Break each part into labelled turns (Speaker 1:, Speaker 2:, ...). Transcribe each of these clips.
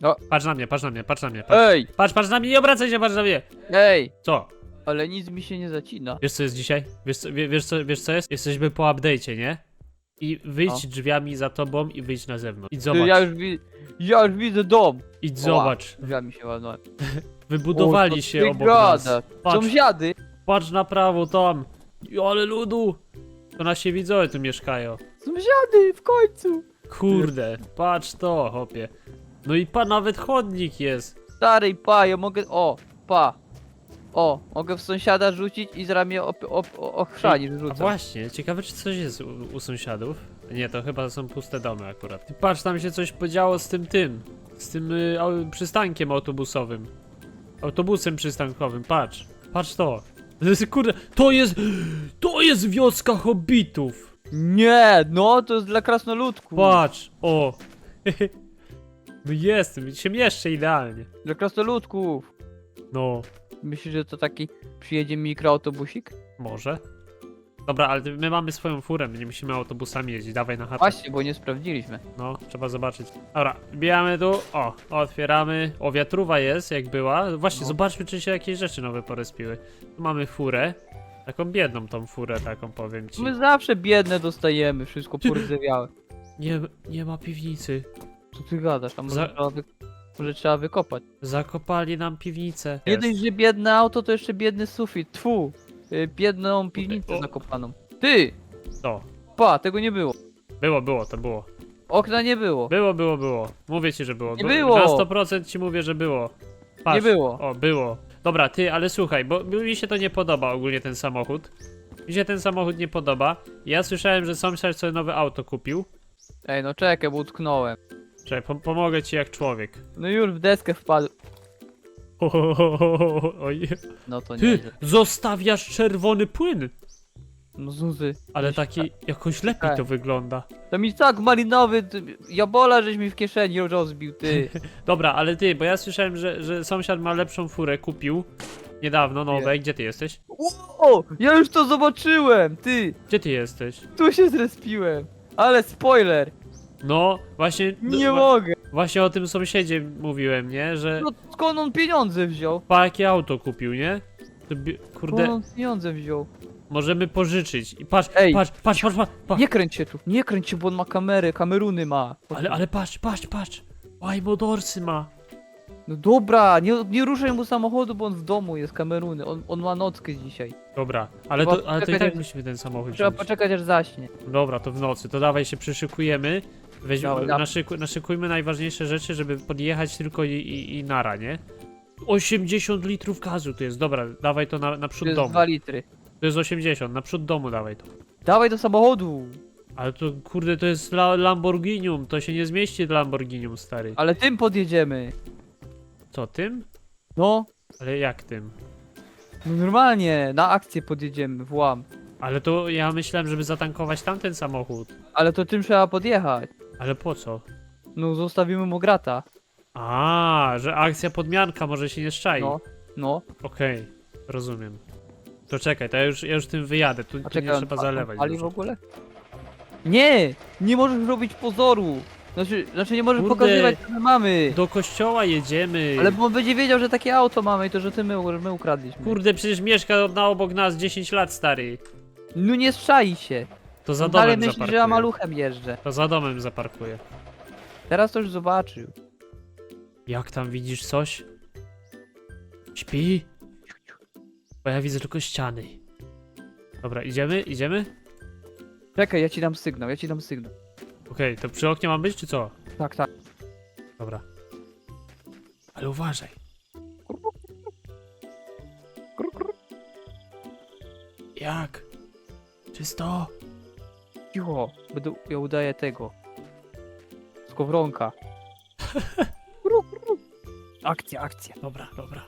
Speaker 1: No.
Speaker 2: Patrz na mnie, patrz na mnie, patrz na mnie. Patrz,
Speaker 1: Ej,
Speaker 2: patrz, patrz na mnie, nie obracaj się, patrz na mnie.
Speaker 1: ej,
Speaker 2: Co?
Speaker 1: ale nic mi się nie zacina.
Speaker 2: Wiesz co jest dzisiaj? Wiesz co, wie, wiesz co, wiesz co jest? Jesteśmy po update'cie, nie? I wyjdź drzwiami za tobą i wyjdź na zewnątrz. Idź
Speaker 1: Ty,
Speaker 2: zobacz,
Speaker 1: ja już, wi- ja już widzę dom.
Speaker 2: idź zobacz.
Speaker 1: Drzwiami się ładno.
Speaker 2: Wybudowali się obok nas. Patrz,
Speaker 1: Sąsiady.
Speaker 2: patrz na prawo tam. I Ale ludu. To nasi widzowie tu mieszkają.
Speaker 1: Sąsiady, w końcu.
Speaker 2: Kurde, patrz to, hopie. No i pa, nawet chodnik jest.
Speaker 1: Stary, pa, ja mogę, o, pa. O, mogę w sąsiada rzucić i z ramię op, op, ochrzanić
Speaker 2: A
Speaker 1: rzucę.
Speaker 2: właśnie, ciekawe czy coś jest u, u sąsiadów. Nie, to chyba są puste domy akurat. Ty patrz, tam się coś podziało z tym tym. Z tym y, au- przystankiem autobusowym. Autobusem przystankowym, patrz. Patrz to. To jest, Kurde, to jest. To jest wioska hobbitów.
Speaker 1: Nie, no, to jest dla krasnoludków.
Speaker 2: Patrz, o. No jest, się mieszczę idealnie.
Speaker 1: Dla krasnoludków.
Speaker 2: No,
Speaker 1: Myślisz, że to taki przyjedzie mikroautobusik?
Speaker 2: może. Dobra, ale my mamy swoją furę, my nie musimy autobusami jeździć. Dawaj na chatę.
Speaker 1: Właśnie, bo nie sprawdziliśmy.
Speaker 2: No, trzeba zobaczyć. Dobra, wbijamy tu. O, otwieramy. O, wiatruwa jest, jak była. Właśnie,
Speaker 1: No.
Speaker 2: zobaczmy, czy się jakieś rzeczy nowe porespiły. Tu mamy furę. Taką biedną tą furę, taką powiem ci.
Speaker 1: My zawsze biedne dostajemy, wszystko pordzewiałe.
Speaker 2: Nie, nie ma piwnicy.
Speaker 1: Co ty gadasz? A może,
Speaker 2: Za-
Speaker 1: trzeba, wy... może trzeba wykopać?
Speaker 2: Zakopali nam piwnicę.
Speaker 1: Dość, że biedne auto, to jeszcze biedny sufit. Tfu, y, biedną piwnicę
Speaker 2: o.
Speaker 1: zakopaną. Ty,
Speaker 2: To.
Speaker 1: pa, tego nie było.
Speaker 2: Było, było, to było.
Speaker 1: Okna nie było.
Speaker 2: Było, było, było. Mówię ci, że było.
Speaker 1: Nie
Speaker 2: By-
Speaker 1: było.
Speaker 2: Na 100% ci mówię, że było. Patrz.
Speaker 1: Nie było.
Speaker 2: O, było. Dobra, ty, ale słuchaj, bo mi się to nie podoba ogólnie ten samochód. Mi się ten samochód nie podoba. Ja słyszałem, że sąsiad sobie nowe auto kupił.
Speaker 1: Ej, no czekaj, bo utknąłem.
Speaker 2: Czekaj, pom- pomogę ci jak człowiek.
Speaker 1: No już w deskę wpadł.
Speaker 2: Oj.
Speaker 1: No to
Speaker 2: Ty,
Speaker 1: nie.
Speaker 2: zostawiasz czerwony płyn!
Speaker 1: No Zuzy.
Speaker 2: Ale taki jakoś lepiej
Speaker 1: Tak.
Speaker 2: to wygląda.
Speaker 1: To mi tak malinowy, ty, jabola żeś mi w kieszeni rozbił, ty.
Speaker 2: Dobra, ale ty, bo ja słyszałem, że, że sąsiad ma lepszą furę, kupił niedawno nowe. Gdzie ty jesteś?
Speaker 1: O, ja już to zobaczyłem, ty.
Speaker 2: Gdzie ty jesteś?
Speaker 1: Tu się zrespiłem. Ale spoiler.
Speaker 2: No, właśnie.
Speaker 1: Nie
Speaker 2: wa-
Speaker 1: mogę.
Speaker 2: Właśnie o tym sąsiedzie mówiłem, nie? Że
Speaker 1: No skąd on pieniądze wziął?
Speaker 2: pa jakie auto kupił, nie? To bi-
Speaker 1: Skąd
Speaker 2: Kurde,
Speaker 1: on pieniądze wziął?
Speaker 2: możemy pożyczyć. I patrz,
Speaker 1: Ej.
Speaker 2: patrz, patrz, patrz, patrz, patrz.
Speaker 1: Nie kręć się tu, nie kręć się, bo on ma kamerę, kameruny ma.
Speaker 2: Ale, ale patrz, patrz, patrz. Łaj, modorsy ma.
Speaker 1: No dobra, nie, nie ruszaj mu samochodu, bo on w domu jest, kameruny. On, on ma nockę dzisiaj.
Speaker 2: Dobra, ale
Speaker 1: Trzeba
Speaker 2: to, ale to i
Speaker 1: poczekać,
Speaker 2: tak
Speaker 1: aż-
Speaker 2: musimy ten samochód
Speaker 1: Trzeba
Speaker 2: wziąć.
Speaker 1: poczekać aż zaśnie.
Speaker 2: Dobra, to w nocy, to dawaj się przyszykujemy. Weź,
Speaker 1: dawaj.
Speaker 2: naszyku, naszykujmy najważniejsze rzeczy, żeby podjechać tylko i, i, i nara, nie? 80 litrów gazu tu jest, dobra, dawaj to na, na
Speaker 1: To jest
Speaker 2: domu.
Speaker 1: 2 litry.
Speaker 2: To jest 80, na przód domu dawaj to.
Speaker 1: Dawaj do samochodu.
Speaker 2: Ale to kurde, to jest la Lamborghinium, to się nie zmieści w Lamborghinium, stary.
Speaker 1: Ale tym podjedziemy.
Speaker 2: Co, tym?
Speaker 1: No,
Speaker 2: Ale jak tym?
Speaker 1: no normalnie, na akcję podjedziemy, włam.
Speaker 2: Ale to ja myślałem, żeby zatankować tamten samochód.
Speaker 1: Ale to tym trzeba podjechać.
Speaker 2: Ale po co?
Speaker 1: No, zostawimy mu grata.
Speaker 2: A, że akcja podmianka może się nie szczai.
Speaker 1: No, no.
Speaker 2: Okej, rozumiem. To czekaj, to ja już, ja już tym wyjadę, tu, tu nie
Speaker 1: on
Speaker 2: trzeba
Speaker 1: pa-
Speaker 2: zalewać.
Speaker 1: pali w
Speaker 2: dużo.
Speaker 1: ogóle? Nie! Nie możesz robić pozoru! Znaczy, znaczy nie możesz
Speaker 2: Kurde.
Speaker 1: pokazywać, co my mamy!
Speaker 2: Do kościoła jedziemy.
Speaker 1: Ale bo on będzie wiedział, że takie auto mamy i to, że ty my, my ukradliśmy.
Speaker 2: Kurde, przecież mieszka na obok nas 10 lat, stary.
Speaker 1: No nie strzai się!
Speaker 2: To za
Speaker 1: On dalej
Speaker 2: domem
Speaker 1: myśli, że
Speaker 2: zaparkuję.
Speaker 1: ja maluchem jeżdżę.
Speaker 2: To za domem zaparkuję.
Speaker 1: Teraz to już zobaczył.
Speaker 2: Jak tam widzisz coś? Śpi? Bo ja widzę tylko ściany. Dobra, idziemy? Idziemy?
Speaker 1: Czekaj, ja ci dam sygnał, ja ci dam sygnał.
Speaker 2: Okej, to przy oknie mam być, czy co?
Speaker 1: Tak, tak.
Speaker 2: Dobra. Ale uważaj. Jak? Czysto?
Speaker 1: Cicho, będę, ja udaję tego. Skowronka. akcja, akcja.
Speaker 2: Dobra, dobra.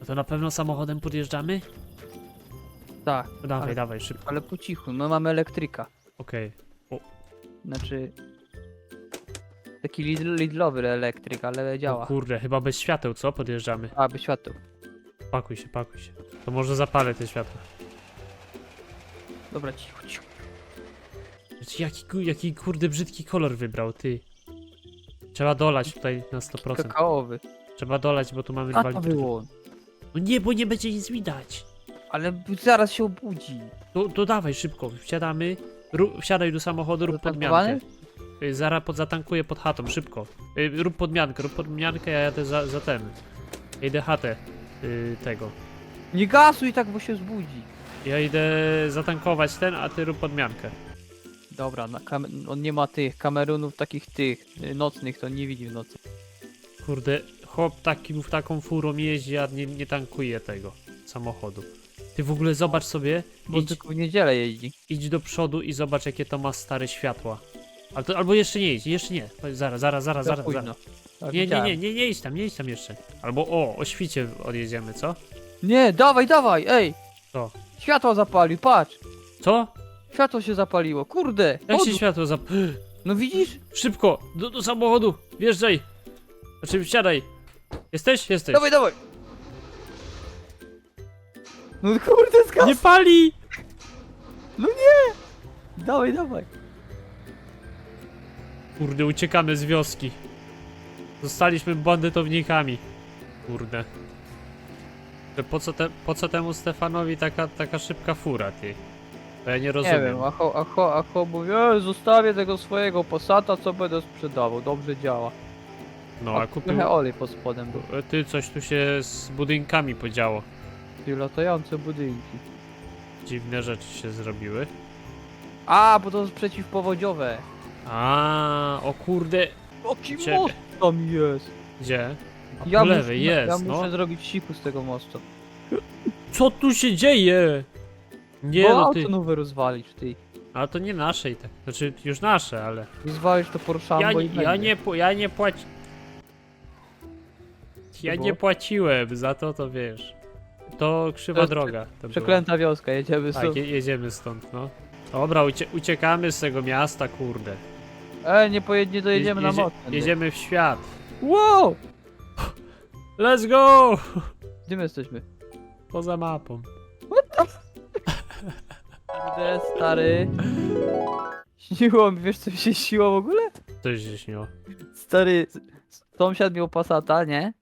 Speaker 2: No to na pewno samochodem podjeżdżamy?
Speaker 1: Tak,
Speaker 2: No dawaj,
Speaker 1: Ale-
Speaker 2: dawaj, szybko.
Speaker 1: ale po cichu, no mamy elektryka.
Speaker 2: Okej.
Speaker 1: Znaczy... Taki lidl, lidlowy elektryk, ale
Speaker 2: O
Speaker 1: działa.
Speaker 2: kurde, chyba bez świateł, co? Podjeżdżamy.
Speaker 1: A, by światło.
Speaker 2: Pakuj się, pakuj się. To może zapalę te światła.
Speaker 1: Dobra, cicho, cicho.
Speaker 2: Jaki, jaki kurde brzydki kolor wybrał, ty. Trzeba dolać tutaj na 100%.
Speaker 1: Kakaowy.
Speaker 2: Trzeba dolać, bo tu mamy
Speaker 1: A
Speaker 2: dwa
Speaker 1: to
Speaker 2: litry.
Speaker 1: było.
Speaker 2: No nie, bo nie będzie nic widać.
Speaker 1: Ale zaraz się obudzi.
Speaker 2: To, to dawaj szybko, wsiadamy. Ru, wsiadaj do samochodu, rób podmiankę. Y, Zaraz pod, zatankuję pod chatą, szybko. Y, rób podmiankę, rób podmiankę, ja jadę za, za ten. Ja idę chatę y, tego.
Speaker 1: Nie gasuj tak, bo się zbudzi.
Speaker 2: Ja idę zatankować ten, a ty rób podmiankę.
Speaker 1: Dobra, na kam- on nie ma tych kamerunów takich tych y, nocnych, to nie widzi w nocy.
Speaker 2: Kurde, chłop takim, taką furą jeździ, a nie, nie tankuje tego samochodu. Ty w ogóle zobacz sobie,
Speaker 1: Bo
Speaker 2: idź,
Speaker 1: tylko w niedzielę jeździ.
Speaker 2: idź do przodu i zobacz jakie to ma stare światła. Ale to, albo jeszcze nie idź, jeszcze nie. Chodź, Zaraz, zaraz, zaraz,
Speaker 1: Za
Speaker 2: zaraz.
Speaker 1: późno.
Speaker 2: zaraz.
Speaker 1: Tak,
Speaker 2: Nie, nie,
Speaker 1: widziałem.
Speaker 2: nie, nie, nie idź tam, nie idź tam jeszcze. Albo o, o świcie odjedziemy, co?
Speaker 1: Nie, dawaj, dawaj, ej!
Speaker 2: Co?
Speaker 1: Światło zapalił, patrz!
Speaker 2: Co?
Speaker 1: Światło się zapaliło, kurde!
Speaker 2: Jak się światło zap...
Speaker 1: No widzisz?
Speaker 2: Szybko, do, do samochodu, wjeżdżaj. Znaczy, wsiadaj. Jesteś? Jesteś.
Speaker 1: Dawaj, dawaj! No kurde, zgas!
Speaker 2: Nie pali!
Speaker 1: Dawaj, dawaj!
Speaker 2: Kurde, uciekamy z wioski. Zostaliśmy bandytownikami. Kurde. Po co, te, po co temu Stefanowi taka, taka szybka fura, ty? To ja nie rozumiem.
Speaker 1: Nie wiem, Acho, Acho, Acho mówi, e, zostawię tego swojego Passata, co będę sprzedawał, dobrze działa.
Speaker 2: No, a kupił...
Speaker 1: Trochę olej pod spodem był.
Speaker 2: E, Ty, coś tu się z budynkami podziało.
Speaker 1: Ty latające budynki.
Speaker 2: Dziwne rzeczy się zrobiły.
Speaker 1: A, bo to jest przeciwpowodziowe.
Speaker 2: A, o kurde.
Speaker 1: Jaki
Speaker 2: Ciebie.
Speaker 1: most tam jest?
Speaker 2: Gdzie? A po
Speaker 1: Ja
Speaker 2: lewej
Speaker 1: muszę,
Speaker 2: jest,
Speaker 1: ja
Speaker 2: no.
Speaker 1: muszę zrobić siku z tego mostu.
Speaker 2: Co tu się dzieje? Nie,
Speaker 1: bo
Speaker 2: no
Speaker 1: auto
Speaker 2: ty.
Speaker 1: nowe rozwalić, ty.
Speaker 2: Ale to nie nasze i tak. Znaczy, już nasze, ale.
Speaker 1: Rozwalisz to
Speaker 2: Ja,
Speaker 1: i
Speaker 2: nie- ja
Speaker 1: będzie.
Speaker 2: nie, pł- ja nie płaci... Ja
Speaker 1: było?
Speaker 2: nie płaciłem za to, to wiesz. To krzywa
Speaker 1: jest
Speaker 2: droga. To była.
Speaker 1: Przeklęta wioska, jedziemy
Speaker 2: Tak,
Speaker 1: stąd.
Speaker 2: je, jedziemy stąd, no. Dobra, ucie uciekamy z tego miasta, kurde.
Speaker 1: E, nie, poje, nie dojedziemy
Speaker 2: Je-
Speaker 1: na
Speaker 2: jedzie-
Speaker 1: most. tędy.
Speaker 2: Jedziemy w świat.
Speaker 1: Wow!
Speaker 2: Let's go!
Speaker 1: Gdzie my jesteśmy?
Speaker 2: Poza mapą.
Speaker 1: Kurde, stary. Śniło mi, wiesz co mi się śniło w ogóle?
Speaker 2: Coś się śniło.
Speaker 1: Stary, s- sąsiad miał Passata, nie?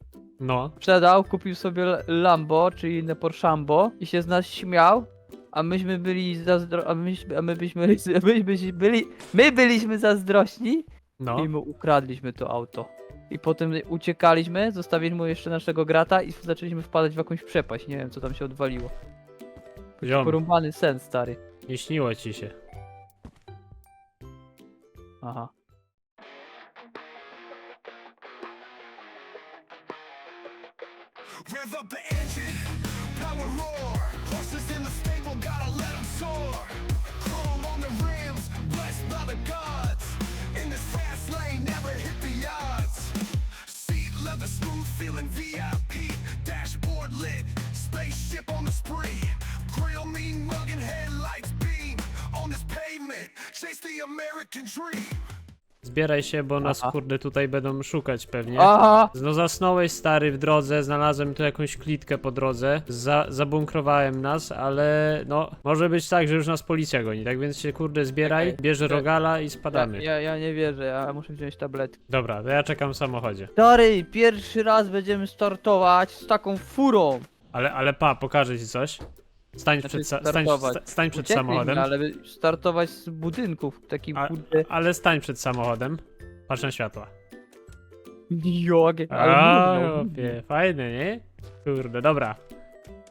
Speaker 2: No.
Speaker 1: Sprzedał, kupił sobie L- Lambo, czyli inne Porszambo i się z nas śmiał, a myśmy byli zazdro... a myśmy, a my byśmy, my byśmy byli, my byliśmy zazdrośni
Speaker 2: No.
Speaker 1: i mu ukradliśmy to auto. I potem uciekaliśmy, zostawiliśmy mu jeszcze naszego grata i zaczęliśmy wpadać w jakąś przepaść, nie wiem co tam się odwaliło.
Speaker 2: Ziom,
Speaker 1: Porąbany sen, stary.
Speaker 2: nie śniło ci się.
Speaker 1: Aha.
Speaker 3: Rev up the engine, power roar. Horses in the stable, gotta let 'em soar. Chrome on the rims, blessed by the gods. In this fast lane, never hit the odds. Seat leather smooth, feeling VIP. Dashboard lit, spaceship on the spree.
Speaker 2: Zbieraj się, bo nas
Speaker 1: Aha.
Speaker 2: kurde tutaj będą szukać pewnie.
Speaker 1: Aha!
Speaker 2: No zasnąłeś stary w drodze, znalazłem tu jakąś klitkę po drodze, za, zabunkrowałem nas, ale no, może być tak, że już nas policja goni, tak więc się kurde zbieraj,
Speaker 1: czekaj.
Speaker 2: rogala i spadamy.
Speaker 1: ja, ja nie wierzę, ja muszę wziąć tabletkę.
Speaker 2: Dobra, to ja czekam w samochodzie.
Speaker 1: Stary, pierwszy raz będziemy startować z taką furą.
Speaker 2: Ale, ale pa, pokażę ci coś. Stań
Speaker 1: Znaczy
Speaker 2: przed, sa- stań,
Speaker 1: startować.
Speaker 2: sta- stań przed
Speaker 1: Uciekliśmy,
Speaker 2: samochodem,
Speaker 1: ale startować z budynków, takim
Speaker 2: A-
Speaker 1: kurde...
Speaker 2: ale stań przed samochodem. Patrz na światła.
Speaker 1: Jogie, ale
Speaker 2: A,
Speaker 1: mówno,
Speaker 2: opie, fajne, nie? Kurde, dobra.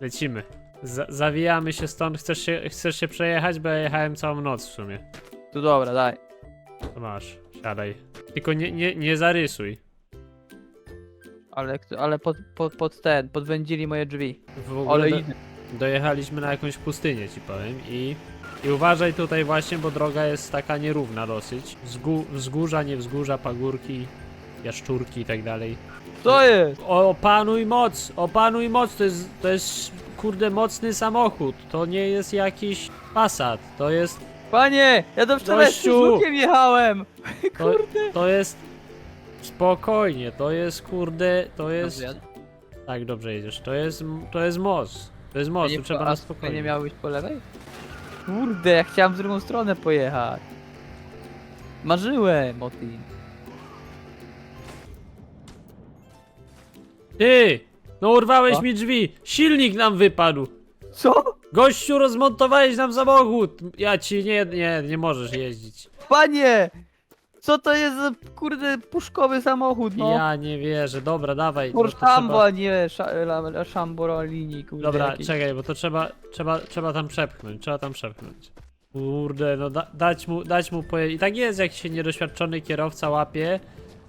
Speaker 2: Lecimy. Za zawijamy się stąd. Chcesz się, chcesz się przejechać, bo ja jechałem całą noc w sumie.
Speaker 1: To dobra, daj.
Speaker 2: To masz, siadaj. Tylko nie, nie, nie zarysuj.
Speaker 1: Ale, kto- ale pod, pod, pod ten, podwędzili moje drzwi.
Speaker 2: W ogóle
Speaker 1: Ale
Speaker 2: do,
Speaker 1: idę.
Speaker 2: Dojechaliśmy na jakąś pustynię, ci powiem. I, I uważaj tutaj właśnie, bo droga jest taka nierówna dosyć. Wzgó wzgórza, nie wzgórza, pagórki, jaszczurki i tak dalej.
Speaker 1: Co jest?
Speaker 2: O, opanuj moc! Opanuj moc! To jest, to jest kurde mocny samochód. To nie jest jakiś Passat. To jest,
Speaker 1: Panie, ja do wczoraj z
Speaker 2: Gościu!
Speaker 1: lukiem jechałem.
Speaker 2: to, to jest spokojnie. To jest kurde, to jest,
Speaker 1: Dobrze,
Speaker 2: tak dobrze jedziesz. To jest, to jest most. To jest most,
Speaker 1: nie,
Speaker 2: trzeba na
Speaker 1: spokojnie. nie po lewej? Kurde, ja chciałem w drugą stronę pojechać. Marzyłem o tym.
Speaker 2: Ty! No urwałeś mi drzwi! Silnik nam wypadł!
Speaker 1: Co?
Speaker 2: Gościu, rozmontowałeś nam samochód! Ja ci nie, nie, nie możesz jeździć.
Speaker 1: Panie! Co to jest za kurde puszkowy samochód, no?
Speaker 2: Ja nie wierzę, dobra, dawaj. bo to trzeba-
Speaker 1: a nie sza- la- la- Szamborolini, kurde.
Speaker 2: Dobra, czekaj, bo to trzeba, trzeba, trzeba tam przepchnąć, trzeba tam przepchnąć. Kurde, no da, dać mu, dać mu poje... I tak jest, jak się niedoświadczony kierowca łapie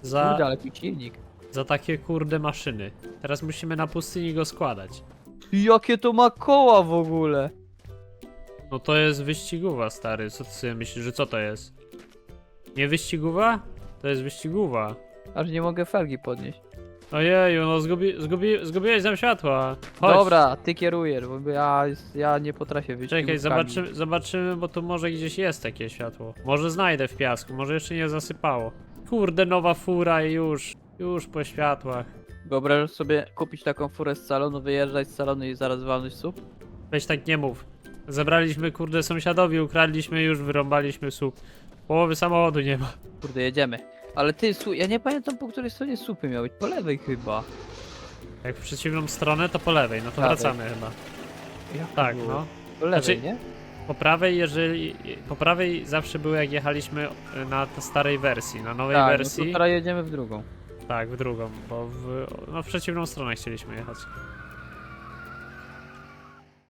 Speaker 2: za,
Speaker 1: Kurde, ale silnik.
Speaker 2: za takie kurde maszyny. Teraz musimy na pustyni go składać.
Speaker 1: Jakie to ma koła w ogóle?
Speaker 2: No to jest wyścigówa, stary. Co ty sobie myślisz, że co to jest? Nie wyścigówa? To jest wyścigówa.
Speaker 1: Aż nie mogę felgi podnieść.
Speaker 2: Ojeju, no zgubi, zgubi, zgubiłeś nam światła. Chodź.
Speaker 1: Dobra, ty kierujesz, bo ja, ja nie potrafię wyjść.
Speaker 2: Czekaj, zobaczymy, zobaczymy, bo tu może gdzieś jest takie światło. Może znajdę w piasku, może jeszcze nie zasypało. Kurde, nowa fura i już, już po światłach.
Speaker 1: Wyobrażasz sobie kupić taką furę z salonu, wyjeżdżać z salonu i zaraz walnąć słup?
Speaker 2: Weź tak nie mów. Zabraliśmy kurde sąsiadowi, ukradliśmy już, wyrąbaliśmy słup. Połowy samochodu nie ma.
Speaker 1: Kurde, jedziemy. Ale ty, ja nie pamiętam po której stronie słupy miały być. Po lewej chyba.
Speaker 2: Jak w przeciwną stronę, to po lewej, no to
Speaker 1: Prawej.
Speaker 2: wracamy chyba.
Speaker 1: Jak to
Speaker 2: Tak,
Speaker 1: było?
Speaker 2: no.
Speaker 1: Po lewej,
Speaker 2: Znaczy-
Speaker 1: nie?
Speaker 2: Po prawej, jeżeli. Po prawej zawsze było jak jechaliśmy na t- starej wersji. Na nowej
Speaker 1: Tak, no
Speaker 2: wersji.
Speaker 1: to teraz jedziemy w drugą.
Speaker 2: Tak, w drugą, bo w, no, w przeciwną stronę chcieliśmy jechać.